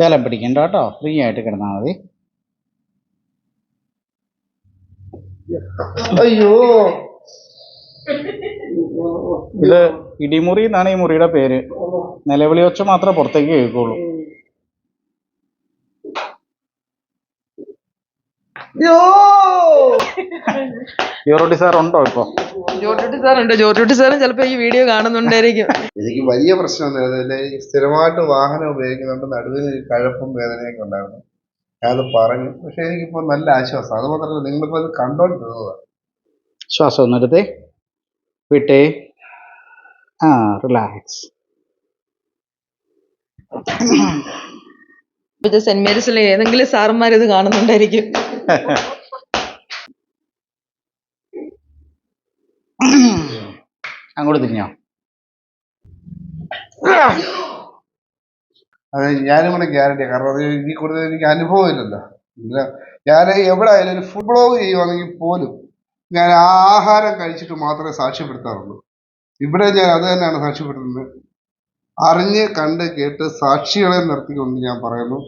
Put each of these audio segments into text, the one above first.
ബലം പിടിക്കണ്ട കേട്ടോ. ഫ്രീ ആയിട്ട് കിടന്നാൽ മതി. അയ്യോ. ഇത് ഇടിമുറി എന്നാണ് ഈ മുറിയുടെ പേര്. നിലവിളി ഒച്ച മാത്രമേ പുറത്തേക്ക് കേൾക്കുള്ളൂ. യൂറോട്ടി സാർ ഉണ്ടോ ഇപ്പൊ? സാർ ഉണ്ട്. ജോർജുട്ടി സാറും ചിലപ്പോ ഈ വീഡിയോ കാണുന്നുണ്ടായിരിക്കും. എനിക്ക് വലിയ പ്രശ്നമൊന്നുമില്ല സ്ഥിരമായിട്ട് വാഹനം ഉപയോഗിക്കുന്നുണ്ട് നടുവിന് ഒരു കഴപ്പും വേദനയൊക്കെ ഉണ്ടായിരുന്നു. ഞാനത് പറഞ്ഞു. പക്ഷെ എനിക്കിപ്പോ നല്ല ആശ്വാസം. അത് മാത്രമല്ല നിങ്ങളിപ്പോ അത് കണ്ടോണ്ടിരുന്നതാണ് ശ്വാസം ഒന്ന് എടുത്തേ. വിട്ടേ. ആ റിലാക്സ് സെന്റ് മേരീസിലെ ഏതെങ്കിലും സാറന്മാർ ഇത് കാണുന്നുണ്ടായിരിക്കും. അങ്ങോട്ട് തിരിഞ്ഞോ? അത് ഞാനും കൂടെ ഗ്യാരണ്ടി കാരണം അത് ഇനി കൂടുതൽ എനിക്ക് അനുഭവം ഇല്ലല്ലോ ഇല്ല. ഞാൻ എവിടെ ആയാലും ഒരു ഫുഡ് ബ്ലോഗ് ചെയ്യുവാണെങ്കിൽ പോലും ഞാൻ ആഹാരം കഴിച്ചിട്ട് മാത്രമേ സാക്ഷ്യപ്പെടുത്താറുള്ളൂ. ഇവിടെ ഞാൻ അത് തന്നെയാണ് സാക്ഷ്യപ്പെടുത്തുന്നത്. അറിഞ്ഞ് കണ്ട് കേട്ട് സാക്ഷികളെ നിർത്തിക്കൊണ്ട് ഞാൻ പറയുന്നു.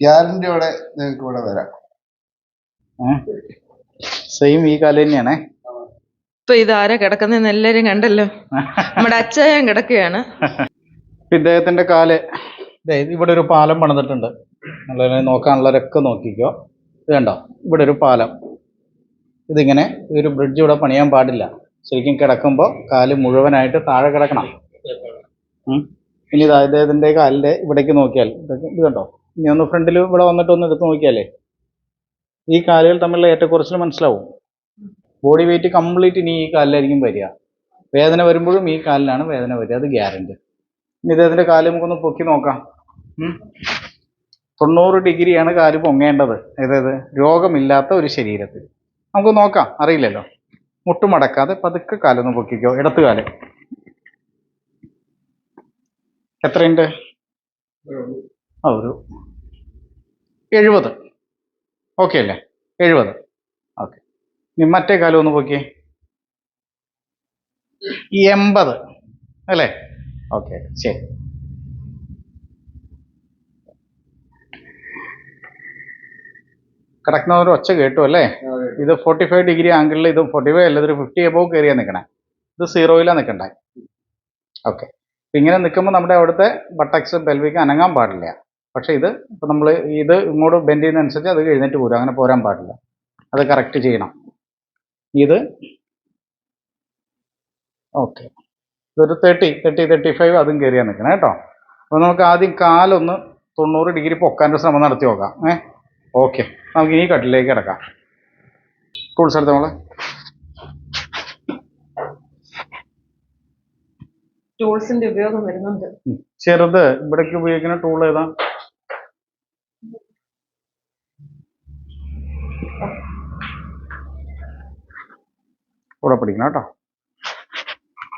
ഗ്യാരണ്ടിയോടെ നിങ്ങൾക്ക് ഇവിടെ വരാം. സെയിം ഈ കാൽ തന്നെയാണേ. ഇപ്പൊ ഇതാരാ കിടക്കുന്ന കിടക്കുന്നതെന്ന് എല്ലാരും കണ്ടല്ലോ. നമ്മുടെ അച്ഛൻ കിടക്കുകയാണ്. ഇദ്ദേഹത്തിന്റെ കാൽ. ദേ ഇവിടെ ഒരു പാലം പണിതിട്ടുണ്ട്. നിങ്ങളതിനെ നോക്കാനുള്ളവരൊക്കെ നോക്കിക്കോ. ഇത് കണ്ടോ? ഇവിടെ ഒരു പാലം. ഇതിങ്ങനെ ഈ ഒരു ബ്രിഡ്ജ് ഇവിടെ പണിയാൻ പാടില്ല. ശരിക്കും കിടക്കുമ്പോൾ കാൽ മുഴുവനായിട്ട് താഴെ കിടക്കണം. ഇനി ഇതാ ഇദ്ദേഹത്തിന്റെ കാലിന്റെ ഇവിടേക്ക് നോക്കിയാൽ. ഇതൊക്കെ ഇത് കണ്ടോ? ഇനി ഒന്ന് ഫ്രണ്ടിൽ ഇവിടെ വന്നിട്ട് ഒന്ന് എടുത്ത് നോക്കിയാലേ. ഈ കാലുകൾ തമ്മിലുള്ള ഏറ്റക്കുറച്ചിൽ മനസ്സിലാവും. ബോഡി വെയിറ്റ് കംപ്ലീറ്റ് ഇനി ഈ കാലിലായിരിക്കും വരിക. വേദന വരുമ്പോഴും ഈ കാലിലാണ് വേദന വരിക. അത് ഗ്യാരണ്ടി ഇനി ഇദ്ദേഹത്തിന്റെ കാൽ നമുക്കൊന്ന് പൊക്കി നോക്കാം. തൊണ്ണൂറ് ഡിഗ്രിയാണ് കാൽ പൊങ്ങേണ്ടത്. അതായത് രോഗമില്ലാത്ത ഒരു ശരീരത്തിൽ. നമുക്ക് നോക്കാം. അറിയില്ലല്ലോ. മുട്ടുമടക്കാതെ പതുക്കെ കാലൊന്ന് പൊക്കിക്കോ. ഇടത്ത് കാൽ. എത്രയുണ്ട്? ഒരു. എഴുപത്. ഓക്കെ അല്ലേ? എഴുപത്. ഓക്കെ ഇനി മറ്റേ കാലം ഒന്ന് പൊക്കിയേ എൺപത്. അല്ലേ? ഓക്കെ ശരി. കിടക്കുന്ന ഒരു ഒച്ച കേട്ടു അല്ലേ? ഇത് ഫോർട്ടി ഫൈവ് ഡിഗ്രി ആംഗിളിൽ ഇത് ഫോർട്ടി ഫൈവ് അല്ല ഇതൊരു ഫിഫ്റ്റി എബോവ് കയറിയാ നിൽക്കണേ ഇത് സീറോയിലാണ് നിൽക്കണ്ടേ ഓക്കെ ഇങ്ങനെ നിൽക്കുമ്പോൾ നമ്മുടെ അവിടുത്തെ ബട്ടക്സ് പെൽവിക്ക് അനങ്ങാൻ പാടില്ല. പക്ഷേ ഇത് ഇപ്പം നമ്മൾ ഇത് ഇങ്ങോട്ട് ബെൻഡ് ചെയ്യുന്നതനുസരിച്ച് അത് എഴുന്നേറ്റ് പോരും. അങ്ങനെ പോരാൻ പാടില്ല. അത് കറക്റ്റ് ചെയ്യണം. ഇത് ഓക്കെ ഇതൊരു തേർട്ടി തേർട്ടി തേർട്ടി ഫൈവ് അതും കയറിയാൽ നിൽക്കണം കേട്ടോ. അപ്പോൾ നമുക്ക് ആദ്യം കാലൊന്ന് തൊണ്ണൂറ് ഡിഗ്രി പൊക്കാന്റെ ശ്രമം നടത്തി നോക്കാം. ഏ? ഓക്കെ നമുക്ക് ഇനി കട്ടിലേക്ക് കിടക്കാം. ടൂൾസ് എടുത്ത് നമ്മളെ. ടൂൾസിന്റെ ഉപയോഗം വരുന്നുണ്ട്. ചെറുത് ഇവിടേക്ക് ഉപയോഗിക്കുന്ന ടൂൾ ഏതാ? കൂടെ പിടിക്കണം കേട്ടോ.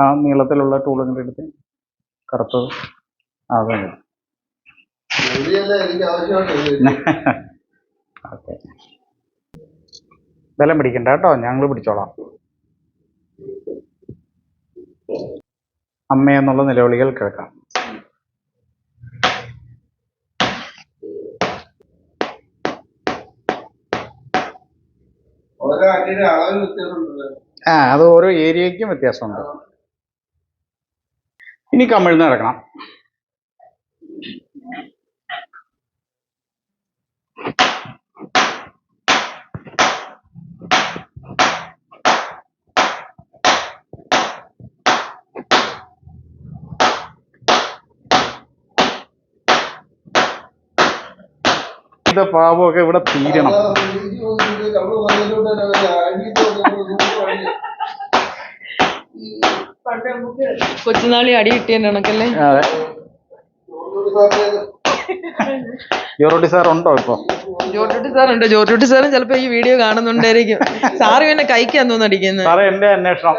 ആ നീളത്തിലുള്ള ടൂൾ ഇങ്ങനെ എടുത്ത് കറുത്തത് അതെ ഓക്കെ. ബലം പിടിക്കണ്ട കേട്ടോ ഞങ്ങൾ പിടിച്ചോളാം. അമ്മയെന്നുള്ള നിലവിളികൾ കേൾക്കാം. അളവ് വ്യത്യാസമുണ്ടല്ലോ? ആ അത് ഓരോ ഏരിയയ്ക്കും വ്യത്യാസമുണ്ട്. ഇനി കമിഴ്ന്ന് കിടക്കണം ഇത് പാവമൊക്കെ ഇവിടെ തീരണം. കൊച്ചുനാളി അടി കിട്ടിയ കണക്കല്ലേ? അതെ. സാർ ഉണ്ടോ ഇപ്പൊ? ജോർജുട്ടി ഉണ്ട്. ജോർജുട്ടി സാറും ചിലപ്പോ ഈ വീഡിയോ കാണുന്നുണ്ടായിരിക്കും. സാറ് പിന്നെ കൈക്കാന്ന് തോന്നുന്നു അടിക്കുന്നത് സാറേ എന്റെ അന്വേഷണം.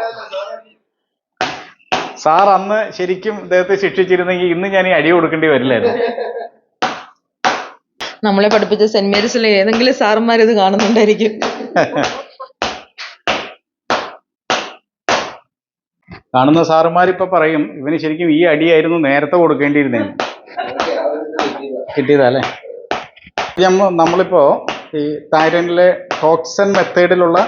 സാർ അന്ന് ശരിക്കും ഇദ്ദേഹത്തെ ശിക്ഷിച്ചിരുന്നെങ്കിൽ ഇന്ന് ഞാൻ ഈ അടി കൊടുക്കേണ്ടി വരില്ലായിരുന്നു. നമ്മളെ പഠിപ്പിച്ച സെന്റ് മേരീസിലെ ഏതെങ്കിലും സാറന്മാർ ഇത് കാണുന്നുണ്ടായിരിക്കും. കാണുന്ന സാറുമാർ ഇപ്പൊ പറയും ഇവന് ശരിക്കും ഈ അടിയായിരുന്നു നേരത്തെ കൊടുക്കേണ്ടിയിരുന്നേ. കിട്ടിയതല്ലേ? നമ്മ നമ്മളിപ്പോ ഈ തായ്ലൻഡിലെ ടോക്സൻ മെത്തേഡിലുള്ള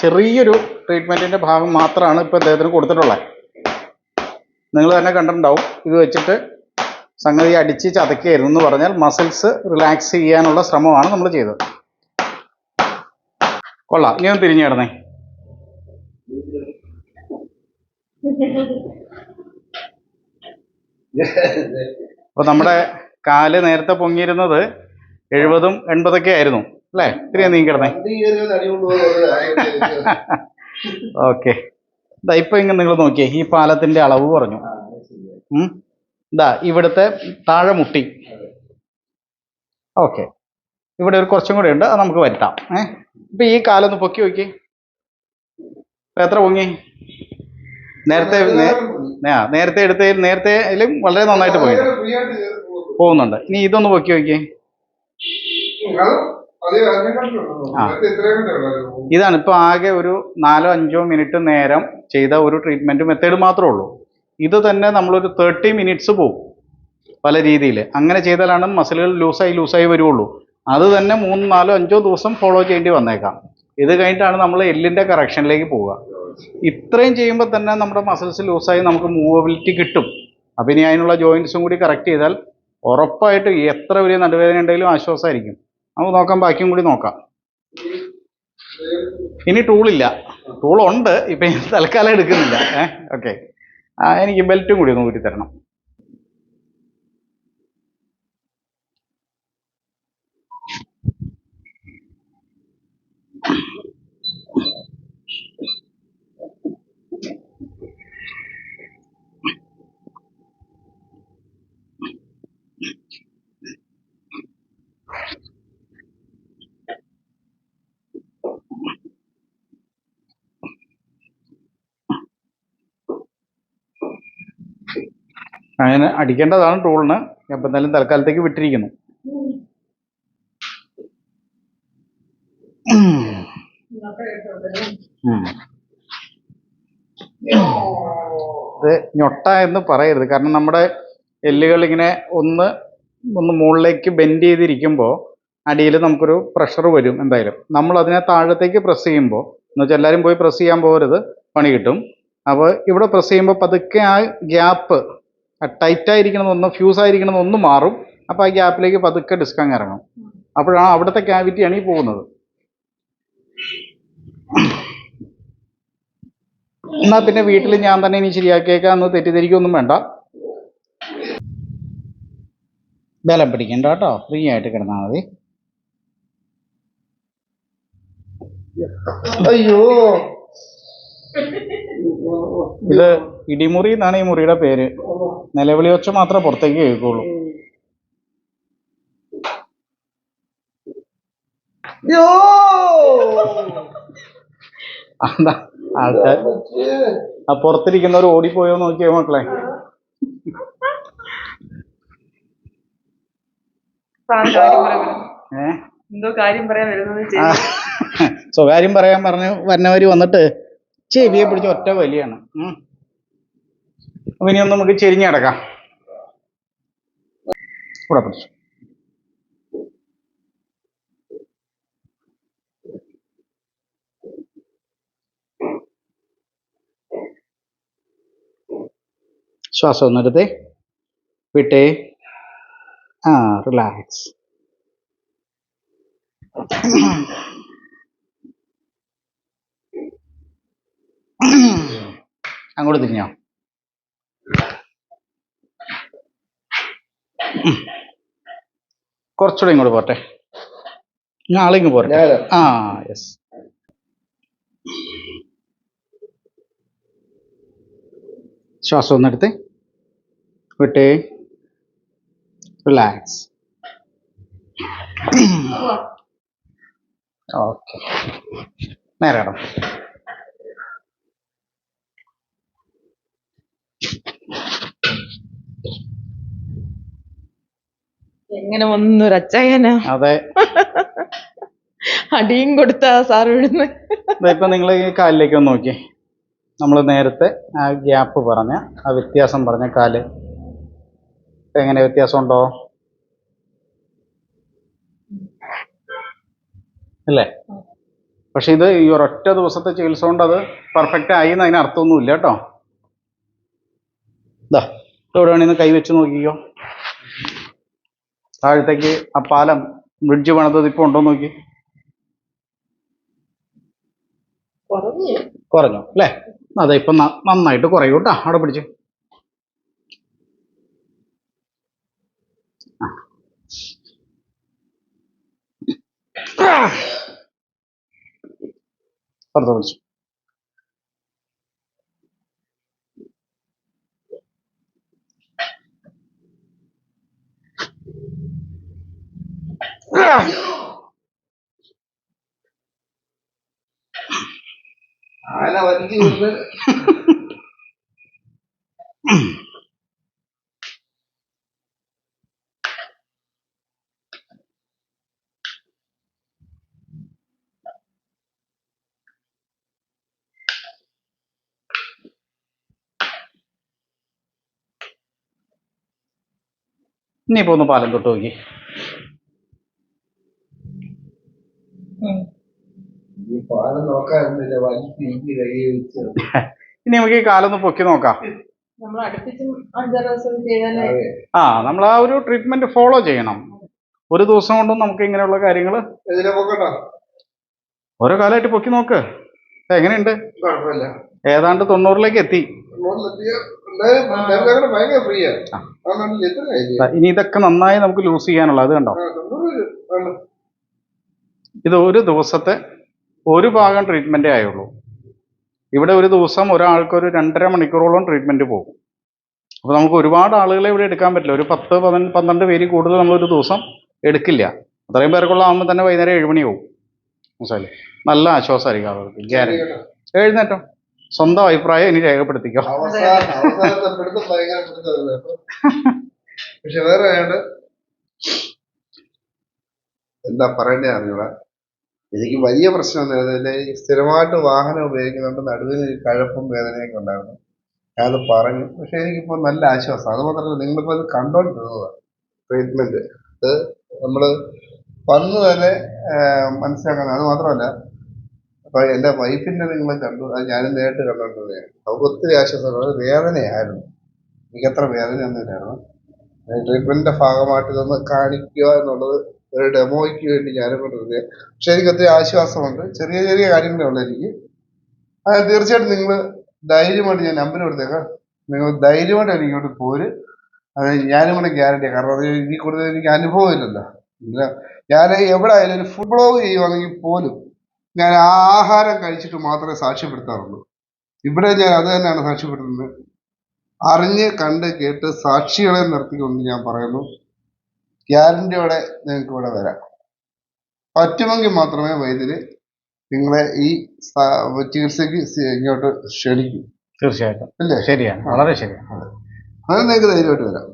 ചെറിയൊരു ട്രീറ്റ്മെന്റിന്റെ ഭാഗം മാത്രമാണ് ഇപ്പൊ അദ്ദേഹത്തിന് കൊടുത്തിട്ടുള്ളത്. നിങ്ങൾ തന്നെ കണ്ടിട്ടുണ്ടാവും. ഇത് വെച്ചിട്ട് സംഗതി അടിച്ച് ചതക്കുകയായിരുന്നു എന്ന് പറഞ്ഞാൽ മസിൽസ് റിലാക്സ് ചെയ്യാനുള്ള ശ്രമമാണ് നമ്മൾ ചെയ്തത്. കൊള്ളാം. ഇനി ഒന്ന് തിരിഞ്ഞു കിടന്നേ അപ്പൊ നമ്മുടെ കാൽ നേരത്തെ പൊങ്ങിയിരുന്നത് എഴുപതും എൺപതൊക്കെ ആയിരുന്നു. അല്ലേ? ഇത്തിരി നീ കിടന്നേ. ഓക്കെ ഇതാ ഇപ്പൊ ഇങ്ങനെ നിങ്ങൾ നോക്കിയേ. ഈ പാലത്തിന്റെ അളവ് പറഞ്ഞു ഉം. ഇതാ ഇവിടുത്തെ താഴെ മുട്ടി. ഓക്കെ. ഇവിടെ ഒരു കുറച്ചും കൂടെ ഉണ്ട് അത് നമുക്ക് വരുത്താം. ഏ? ഇപ്പൊ ഈ കാലൊന്ന് പൊക്കി നോക്കി. ഇപ്പൊ എത്ര പൊങ്ങി? നേരത്തെ നേരത്തെ എടുത്തതിൽ നേരത്തെ അതിലും വളരെ നന്നായിട്ട് പോയി. പോകുന്നുണ്ട്. ഇനി ഇതൊന്ന് പൊക്കി നോക്കി? ആ. ഇതാണ് ഇപ്പോൾ ആകെ ഒരു നാലോ അഞ്ചോ മിനിറ്റ് നേരം ചെയ്ത ഒരു ട്രീറ്റ്മെന്റ് മെത്തേഡ് മാത്രമേ ഉള്ളൂ. ഇത് തന്നെ നമ്മളൊരു തേർട്ടി മിനിറ്റ്സ് പോകും പല രീതിയിൽ അങ്ങനെ ചെയ്താലാണ് മസിലുകൾ ലൂസായി ലൂസായി വരുള്ളൂ അത് തന്നെ മൂന്ന് നാലോ അഞ്ചോ ദിവസം ഫോളോ ചെയ്യേണ്ടി വന്നേക്കാം. ഇത് കഴിഞ്ഞിട്ടാണ് നമ്മൾ എല്ലിന്റെ കറക്ഷനിലേക്ക് പോവുക. ഇത്രയും ചെയ്യുമ്പോൾ തന്നെ നമ്മുടെ മസിൽസ് ലൂസായി നമുക്ക് മൂവബിലിറ്റി കിട്ടും. അപ്പം ഇനി അതിനുള്ള ജോയിന്റ്സും കൂടി കറക്റ്റ് ചെയ്താൽ ഉറപ്പായിട്ട് എത്ര വലിയ നടുവേദന ഉണ്ടെങ്കിലും ആശ്വാസമായിരിക്കും നമുക്ക് നോക്കാം ബാക്കിയും കൂടി നോക്കാം. ഇനി ടൂളില്ല ടൂളുണ്ട് ഇപ്പൊ തൽക്കാലം എടുക്കുന്നില്ല. ഏഹ് ഓക്കെ എനിക്ക് ബെൽറ്റും കൂടി ഒന്ന് ഊരി തരണം അങ്ങനെ അടിക്കേണ്ടതാണ് ടൂളിന് അപ്പം എന്തായാലും തൽക്കാലത്തേക്ക് വിട്ടിരിക്കുന്നു. ഇത് ഞൊട്ട എന്ന് പറയരുത്. കാരണം നമ്മുടെ എല്ലുകൾ ഇങ്ങനെ ഒന്ന് ഒന്ന് മുകളിലേക്ക് ബെൻഡ് ചെയ്തിരിക്കുമ്പോൾ അടിയിൽ നമുക്കൊരു പ്രഷർ വരും എന്തായാലും. നമ്മൾ അതിനെ താഴത്തേക്ക് പ്രസ് ചെയ്യുമ്പോൾ എന്ന് വെച്ചാൽ എല്ലാവരും പോയി പ്രസ് ചെയ്യാൻ പോകരുത് പണി കിട്ടും. അപ്പോൾ ഇവിടെ പ്രസ് ചെയ്യുമ്പോൾ പതുക്കെ ആ ഗ്യാപ്പ് ടൈറ്റ് ആയിരിക്കണമെന്ന് ഒന്ന് ഫ്യൂസ് ആയിരിക്കണമെന്ന് ഒന്ന് മാറും. അപ്പോൾ ആ ഗ്യാപ്പിലേക്ക് പതുക്കെ ഡിസ്കങ്ങ് ഇറങ്ങും. അപ്പോഴാണ് അവിടുത്തെ ക്യാവിറ്റിയാണ് ഈ പോകുന്നത്. എന്നാൽ പിന്നെ വീട്ടിൽ ഞാൻ തന്നെ ഇനി ശരിയാക്കിയേക്കാം എന്ന് തെറ്റിദ്ധരിക്കൊന്നും വേണ്ട. ബലം പിടിക്കണ്ട കേട്ടോ. ഫ്രീ ആയിട്ട് കിടന്നാൽ മതി. അയ്യോ. ഇത് ഇടിമുറി എന്നാണ് ഈ മുറിയുടെ പേര്. നിലവിളി ഒച്ച മാത്രമേ പുറത്തേക്ക് കേൾക്കുള്ളൂ. അതാ ആൾക്കാർ. ആ പുറത്തിരിക്കുന്നവർ ഓടിപ്പോയോ നോക്കിയോ മക്കളെ? എന്തോ കാര്യം പറയാൻ വരുന്നത് സ്വകാര്യം പറയാൻ പറഞ്ഞു വന്നവര് വന്നിട്ട് ചെവിയെ പിടിച്ച ഒറ്റ വലിയാണ്. അപ്പൊ ഇനി ഒന്ന് നമുക്ക് ചെരിഞ്ഞ് കിടക്കാം. കൂടെ പിടിച്ചു. ശ്വാസം ഒന്നെടുത്തേ വിട്ടേ. ആ റിലാക്സ് അങ്ങോട്ട് തിരിഞ്ഞോ. കുറച്ചുകൂടെ ഇങ്ങോട്ട് പോട്ടെ. ഞാൻ ആളിങ്ങ് പോരട്ടെ? ആ യെസ് ശ്വാസം ഒന്നെടുത്ത് വിട്ട്. റിലാക്സ് ഓക്കെ നേരെ ഇടം എങ്ങനെ ഒന്നൊരു അച്ചായനാ? അതെ. അടിയും കൊടുത്ത സാറ് വിടുന്നു ഇപ്പൊ നിങ്ങൾ ഈ കാലിലേക്ക് ഒന്ന് നോക്കി. നമ്മൾ നേരത്തെ ആ ഗ്യാപ്പ് പറഞ്ഞ ആ വ്യത്യാസം പറഞ്ഞ കാൽ. എങ്ങനെ വ്യത്യാസം ഉണ്ടോ അല്ലേ? പക്ഷെ ഇത് ഈ ഒരൊറ്റ ദിവസത്തെ ചികിത്സ കൊണ്ട് അത് പെർഫെക്റ്റ് ആയി എന്ന് അതിന് അർത്ഥമൊന്നുമില്ല കേട്ടോ. ഇതാ എവിടെ വേണമെന്ന് കൈവച്ച് നോക്കിക്കോ. താഴത്തേക്ക് ആ പാലം ബ്രിഡ്ജ് പണിതത് ഇപ്പൊ ഉണ്ടോ നോക്കി. കുറഞ്ഞു. അല്ലേ? അതെ ഇപ്പൊ നന്നായിട്ട് കുറയും കേട്ടോ അവിടെ പിടിച്ച്. പുറത്ത് പിടിച്ചു. കൊണ്ട് ഇനിയിപ്പോ ഒന്ന് പാലം തൊട്ട് നോക്കി ഈ പാലം വലിച്ചു ഇനി നമുക്ക് ഈ കാലൊന്ന് പൊക്കി നോക്കാം. നമ്മൾ അടുപ്പിച്ചും അഞ്ചാറ് ദിവസം ചെയ്താലേ ആ നമ്മൾ ആ ഒരു ട്രീറ്റ്മെന്റ് ഫോളോ ചെയ്യണം. ഒരു ദിവസം കൊണ്ടും നമുക്ക് ഇങ്ങനെയുള്ള കാര്യങ്ങൾ പോക്കട്ടോ. ഓരോ കാലമായിട്ട് പൊക്കി നോക്ക്. എങ്ങനെയുണ്ട്? കുഴപ്പമില്ല. ഏതാണ്ട് തൊണ്ണൂറിലേക്ക് എത്തി. ഇനി ഇതൊക്കെ നന്നായി നമുക്ക് ലൂസ് ചെയ്യാനുള്ള അത് കണ്ടോ? ഇത് ഒരു ദിവസത്തെ ഒരു ഭാഗം ട്രീറ്റ്മെന്റേ ആയുള്ളൂ. ഇവിടെ ഒരു ദിവസം ഒരാൾക്ക് ഒരു രണ്ടര മണിക്കൂറോളം ട്രീറ്റ്മെന്റ് പോകും. അപ്പോൾ നമുക്ക് ഒരുപാട് ആളുകളെ ഇവിടെ എടുക്കാൻ പറ്റില്ല. ഒരു പത്ത് പതിനഞ്ച് പന്ത്രണ്ട് പേര് കൂടുതൽ നമ്മൾ ഒരു ദിവസം എടുക്കില്ല. അത്രയും പേർക്കുള്ള ആകുമ്പോൾ തന്നെ വൈകുന്നേരം ഏഴുമണിയാവും മണിയാവും മനസ്സിലായില്ലേ? നല്ല ആശ്വാസമായിരിക്കും അവർക്ക്. ഗ്യാരണ്ടി എഴുന്നേറ്റോ. സ്വന്തം അഭിപ്രായം ഇനി രേഖപ്പെടുത്തിക്കോ. പക്ഷെ വേറെ എന്താ പറയണ്ടേ അറിഞ്ഞൂടാ. എനിക്ക് വലിയ പ്രശ്നമൊന്നുമില്ല ഈ സ്ഥിരമായിട്ട് വാഹനം ഉപയോഗിക്കുന്നുണ്ട് നടുവിന് ഒരു കഴപ്പും വേദനയൊക്കെ ഉണ്ടായിരുന്നു. ഞാനത് പറഞ്ഞു. പക്ഷെ എനിക്കിപ്പോൾ നല്ല ആശ്വാസം. അത് മാത്രമല്ല നിങ്ങളിപ്പോൾ അത് കണ്ടോണ്ടിരുന്നതാണ് ട്രീറ്റ്മെന്റ് അത് നമ്മൾ വന്ന് തന്നെ മനസ്സിലാക്കണം അത് മാത്രമല്ല അപ്പൊ എന്റെ വൈഫിന്റെ നിങ്ങൾ കണ്ടു. അത് ഞാനും നേരിട്ട് കണ്ടോണ്ടിരുന്നതാണ്. അവർക്ക് ഒത്തിരി ആശ്വാസമാണ് അത് വേദനയായിരുന്നു. എനിക്കത്ര വേദന ഒന്നും ഇല്ലായിരുന്നു ട്രീറ്റ്മെന്റിന്റെ ഭാഗമായിട്ട് ഇതൊന്ന് കാണിക്കുക എന്നുള്ളത് ഒരു ഡെമോയ്ക്ക് വേണ്ടി ഞാനും കൊണ്ടിരുന്നത് പക്ഷെ എനിക്ക് ഒത്തിരി ആശ്വാസമുണ്ട്. ചെറിയ ചെറിയ കാര്യങ്ങളേ ഉള്ളൂ എനിക്ക്. അത് തീർച്ചയായിട്ടും നിങ്ങൾ ധൈര്യമായിട്ട് ഞാൻ നമ്പർ കൊടുത്തേക്കാം. നിങ്ങൾ ധൈര്യമായിട്ട് എനിക്ക് ഇങ്ങോട്ട് പോര്. അത് ഞാനും കൂടെ ഗ്യാരണ്ടിയാണ് കാരണം അത് ഇതിൽ കൂടുതൽ എനിക്ക് അനുഭവം ഇല്ലല്ലോ. ഇല്ല. ഞാൻ എവിടെ ആയാലും ഒരു ഫുഡ് ബ്ലോഗ് ചെയ്യുവാണെങ്കിൽ പോലും ഞാൻ ആഹാരം കഴിച്ചിട്ട് മാത്രമേ സാക്ഷ്യപ്പെടുത്താറുള്ളൂ. ഇവിടെ ഞാൻ അത് തന്നെയാണ് സാക്ഷ്യപ്പെടുത്തുന്നത്. അറിഞ്ഞ് കണ്ട് കേട്ട് സാക്ഷികളെ നിർത്തിക്കൊണ്ട് ഞാൻ പറയുന്നു. ഗ്യാരണ്ടിയോടെ നിങ്ങൾക്ക് ഇവിടെ വരാം. പറ്റുമെങ്കിൽ മാത്രമേ വൈദ്യര് നിങ്ങളെ ഈ ചികിത്സക്ക് ചികിത്സയ്ക്ക് ഇങ്ങോട്ട് ക്ഷണിക്കൂ. തീർച്ചയായിട്ടും. അല്ലേ? ശരിയാണ്. വളരെ ശരിയാണ്. അത്. നിങ്ങൾക്ക് ധൈര്യമായിട്ട് വരാം.